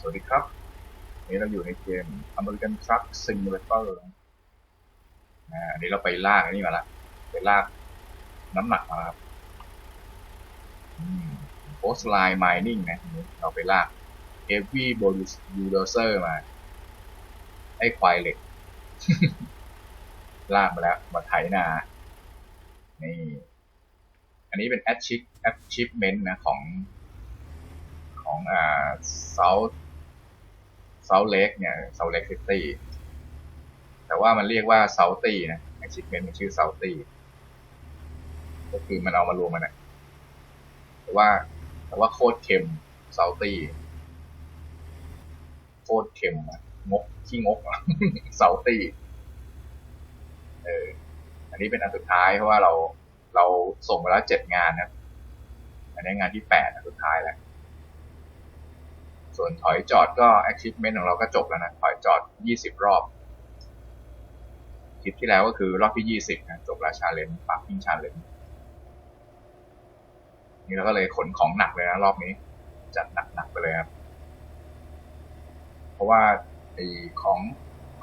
สวัสดีครับนนี้เราอยู่ในเกม American Truck Simulator อ่านนี้เราไปลากนนี้มาละ ไปลากน้ำหนักมาครับอืม Post Line Mining นะอันนี้เราไปลาก Heavy Bulldozer มา ไอ้ควายเหล็ก ลากมาแล้ว มาไถนา นี่ อันนี้เป็น achievement นะของ ของอ่า South South Lake เนี่ย South Lake City แต่ว่ามันเรียกว่า Southie นะ achievement มันชื่อ Southie ก็คือมันเอามารวมมันนะแต่ว่า แต่ว่าโคตรเค็ม Southie โคตรเค็มอะงกขี้งกอะ Southie เอออันนี้เป็นอันสุดท้ายเพราะว่าเราเราส่งไปแล้วเจ็ดงานนะอันนี้งานที่แปดอันสุดท้ายแล้ว ส่วนถอยจอดก็ achievement ของเราก็จบแล้วนะ ถอยจอดยี่สิบรอบ คลิปที่แล้วก็คือรอบที่ยี่สิบนะจบแล้วชาเลนจ์ปักกิ้งชาเลนจ์นี่เราก็เลยขนของหนักเลยนะรอบนี้ จัดหนักๆไปเลยครับ เพราะว่าไอ้ของ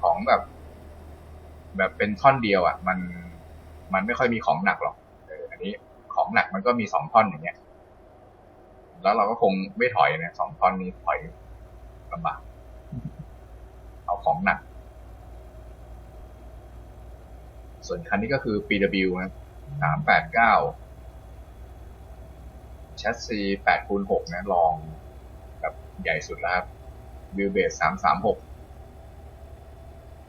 ของแบบ แบบเป็นท่อนเดียวอะ มันมันไม่ค่อยมีของหนักหรอกอันนี้ของหนักมันก็มีสองท่อนอย่างเงี้ย แล้วเราก็คงไม่ถอยนะสองท่อนนี้ถอยลำบากเอาของหนัก ส่วนคันนี้ก็คือ PW ครับสามแปดเก้าแชสซีแปดคูณหกนะลองแบบใหญ่สุดแล้วครับวิวเบสสามสามหก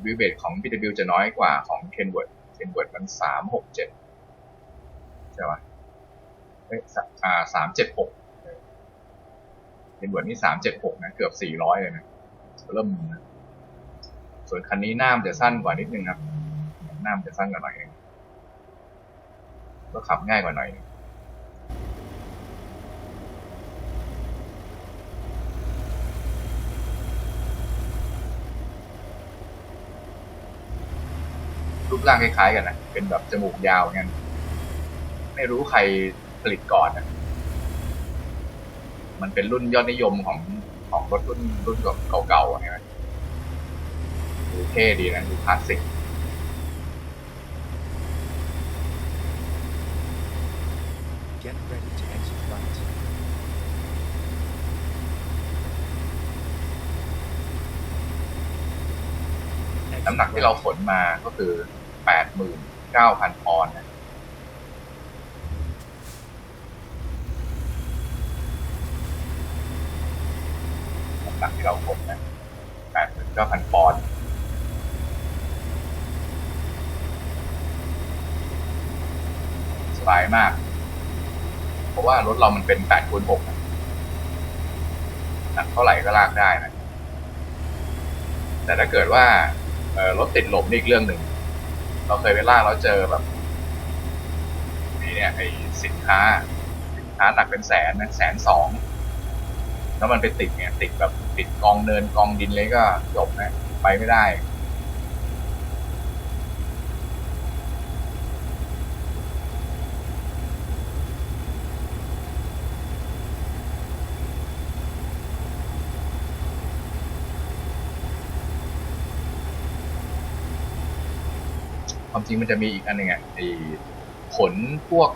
วิวเบสของ PW จะน้อยกว่าของ Kenworth Kenworth มันสามหกเจ็ดใช่ไหมเอ้ยสามเจ็ดหก เป็นเวิร์ดนี่สามเจ็ดหกนะเกือบสี่ร้อยเลยนะเริ่มนะส่วนคันนี้หน้ามจะสั้นกว่านิดนึงครับหน้ามจะสั้นกว่าหน่อยนึงก็ขับง่ายกว่าหน่อยรูปร่างคล้ายๆกันนะเป็นแบบจมูกยาวงั้นไม่รู้ใครผลิตก่อนนะ มันเป็นรุ่นยอดนิยมของของรถรุ่นรุ่นเก่าๆอะใช่ไหมดูเท่ดีนะดูคลาสสิก Get ready to exit right. น้ำหนักที่เราขนมาก็คือแปดหมื่นเก้าพันปอนด์นะ หนักที่เราขนนะแปดหมื่นเก้าพันปอนด์สบายมาก เพราะว่ารถเรามันเป็นแปดคูณหกหนักเท่าไหร่ก็ลากได้นะ แต่ถ้าเกิดว่ารถติดหลมนี่อีกเรื่องหนึ่ง เราเคยไปลากแล้วเจอแบบนี่เนี่ยไอสินค้า สินค้าหนักเป็นแสนนะแสนสอง แล้วมันไปติดเนี่ยติดแบบติดกองเนินกองดินเลยก็จบนะ ไปไม่ได้ความจริงมันจะมีอีกอันหนึ่งอะไอ้ผลพวก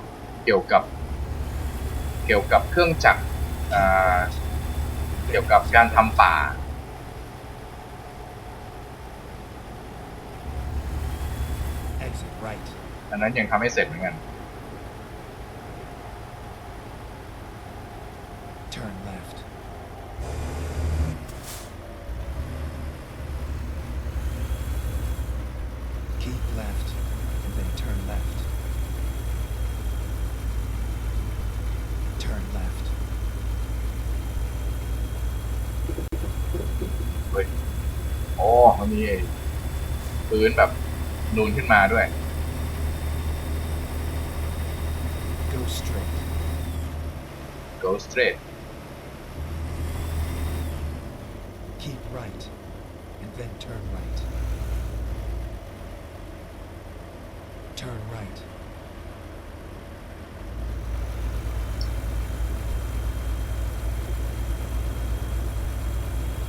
เกี่ยวกับ เกี่ยวกับเครื่องจักรอ่า เกี่ยวกับการทำป่า Exit right. อันนั้นยังทำให้เสร็จเหมือนกัน Turn left. Keep left and then turn left. Turn left. เฮ้ย โอ้มันมีไอ้พื้นแบบนูนขึ้นมาด้วย Go straight. go straight Keep right and then turn right. Turn right.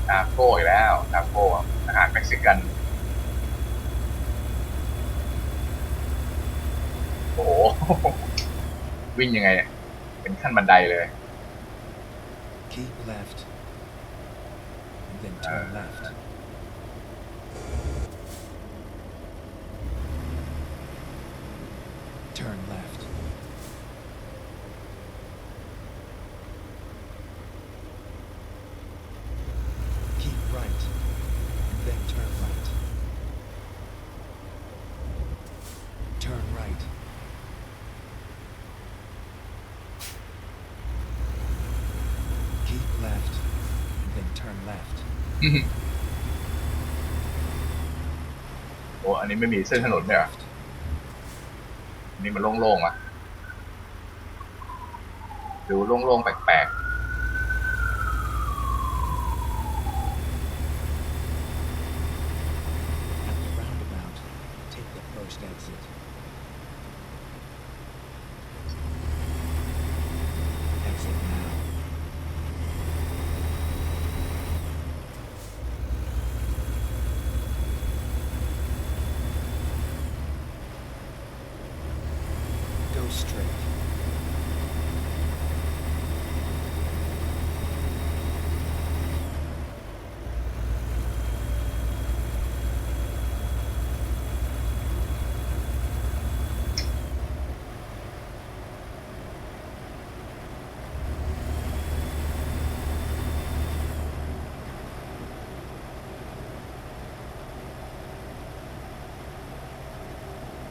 โทาโก้อีกแล้วทาโก้อา หารเม็กซิกัน โอ้โห วิ่งยังไงเนี่ยเป็นขั้นบันไดเลย Keep left. And then turn left. Turn left. Keep right. And then turn right. Turn right. Keep left. And then turn left. โอ้อันนี้ไม่มีเส้นถนนเนี่ยเหรอ Left. อันนี่มันโล่งๆอะ ดูโล่งๆแปลก At the roundabout, take the first exit. Exit now. Go straight.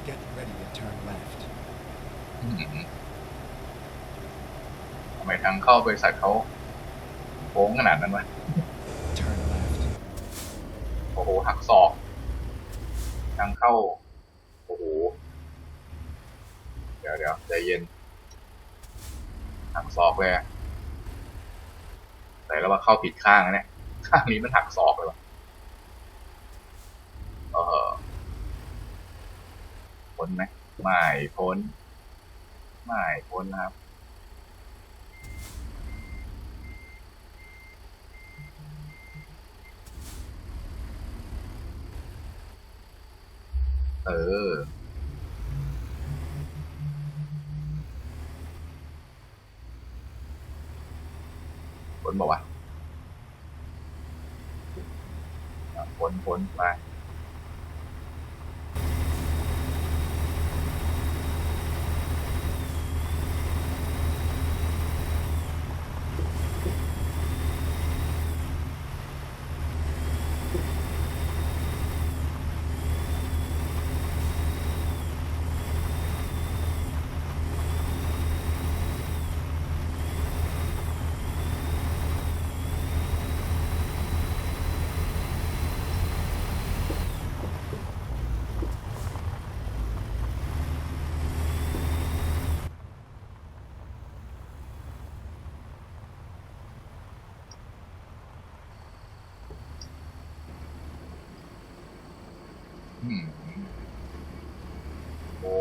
Get ready to turn left. ๆอืม ทางเข้าบริษัทเขาโค้งขนาดนั้นวะโอ้โหหักศอกทางเข้า โอ้โห เดี๋ยวเดี๋ยวใจเย็นหักศอกเลยแต่แล้วว่าเข้าผิดข้างนะเนี่ยข้างนี้มันหักศอกเลยวะเออพ้นไหมไม่พ้นไม่พ้นนะครับ เออ คนบอกว่าคนคนมา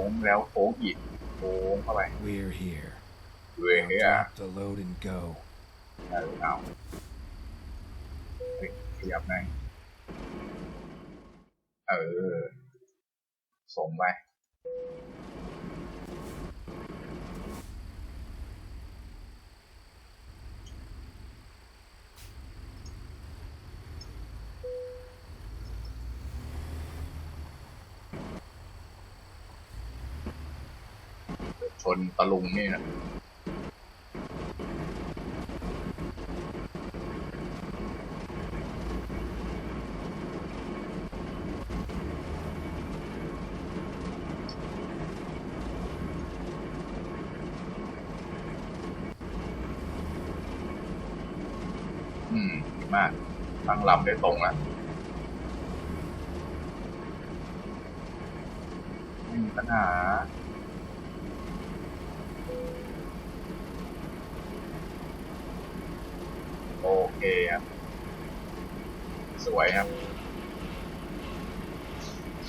งแล้วโค้งอีกโค้งเข้าไป We're here. ดูเอง Now เนี่ย drop the load and go. เออเอาเฮ้ยขยับหน่อยเออส่งไป ช นตะลุงนี่นะอืมดีมากตั้งลำได้ตรงแล้วไม่มีปัญหา โอเคครับ สวยครับ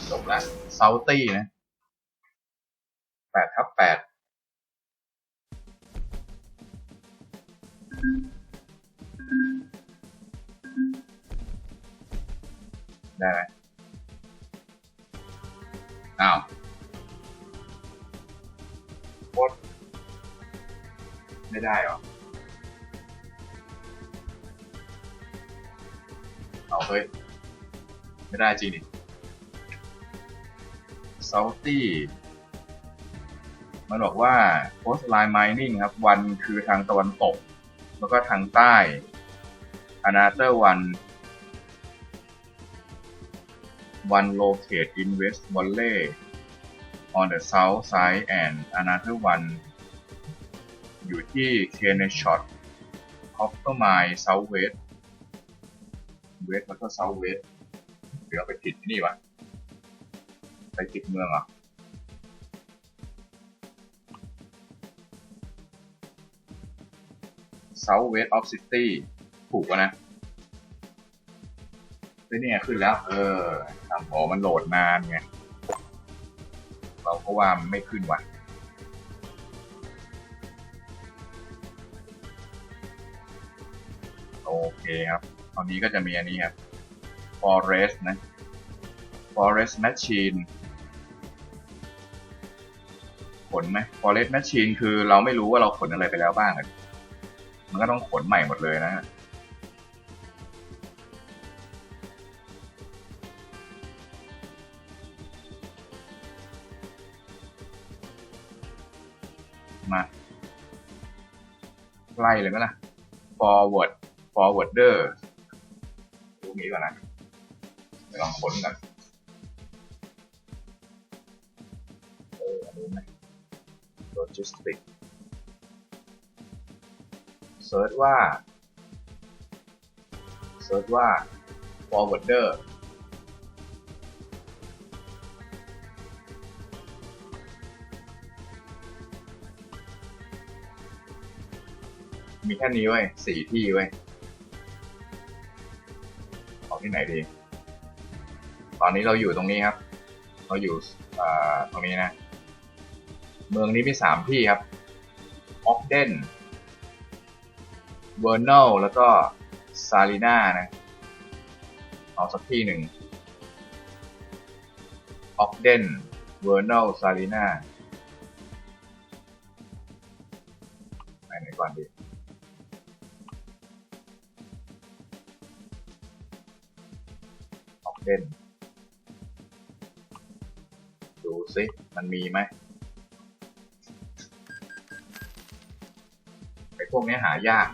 จบแล้วเซาตี้นะแปดทับแปดได้ไหมอ้าวโคตรไม่ได้เหรอ เอาเฮ้ย ไม่ได้จริงดิเซาตี้มันบอกว่าโพสไลน์ไม Mining ครับ วันคือทางตะวันตก แล้วก็ทางใต้อนาเตอร์วันวันโลเคตอินเวสต์วอลเล่ on the south side and another one อยู่ที่ k e n e s h o t c o อ p e r m i n e Southwest West แล้วก็ Southwest เดี๋ยวไปผิดที่นี่วะไปผิดเมืองอะ Southwest of City ถูกปะนะเฮ้เนี่ยขึ้นแล้ว เออทำโอมันโหลดนานไง เราก็ว่ามันไม่ขึ้นว่ะโอเคครับ ตอนนี้ก็จะมีอันนี้ครับ Forest นะ Forest Machine ขนไหม Forest Machine คือเราไม่รู้ว่าเราขนอะไรไปแล้วบ้างอะมันก็ต้องขนใหม่หมดเลยนะมาไล่เลยไหมล่ะ forward forwarder รูปนี้ก่อนนะลองค้นกันเอออันนี้ไหม logistic เซิร์ชว่าเซิร์ชว่า forwarder มีแค่นี้เว้ยสี่ที่เว้ย ที่ไหนดี ตอนนี้เราอยู่ตรงนี้ครับ เราอยู่ตรงนี้นะ เมืองนี้มีสามที่ครับออกเดนเวอร์นลแล้วก็ซาลีนานะ เอาสักที่หนึ่งออกเดนเวอร์นลซาลีนาไปไหนก่อนดี เดนดูซิ มันมีไหมไอพวกนี้หายาก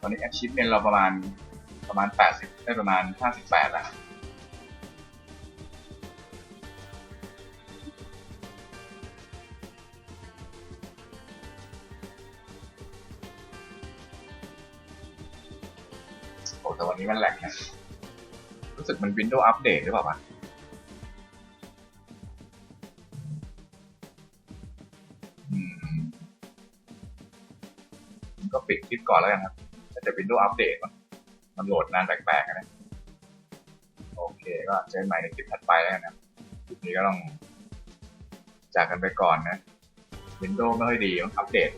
ตอนนี้ achievement เราประมาณประมาณ 80 ได้ประมาณ 58แล้วโอ้แต่วันนี้มันแหลกนะรู้สึกมัน Windows อัปเดตหรือเปล่าวะก็ปิดคลิปก่อนแล้วกันครับแต่จะ Windows อัปเดตมัน มันโหลดนานแปลกๆนะ โอเคก็เจอใหม่ในคลิปถัดไปแล้วนนะคลิปนี้ก็ต้องจากกันไปก่อนนะ Windows ไม่ค่อยดีต้องอัปเดต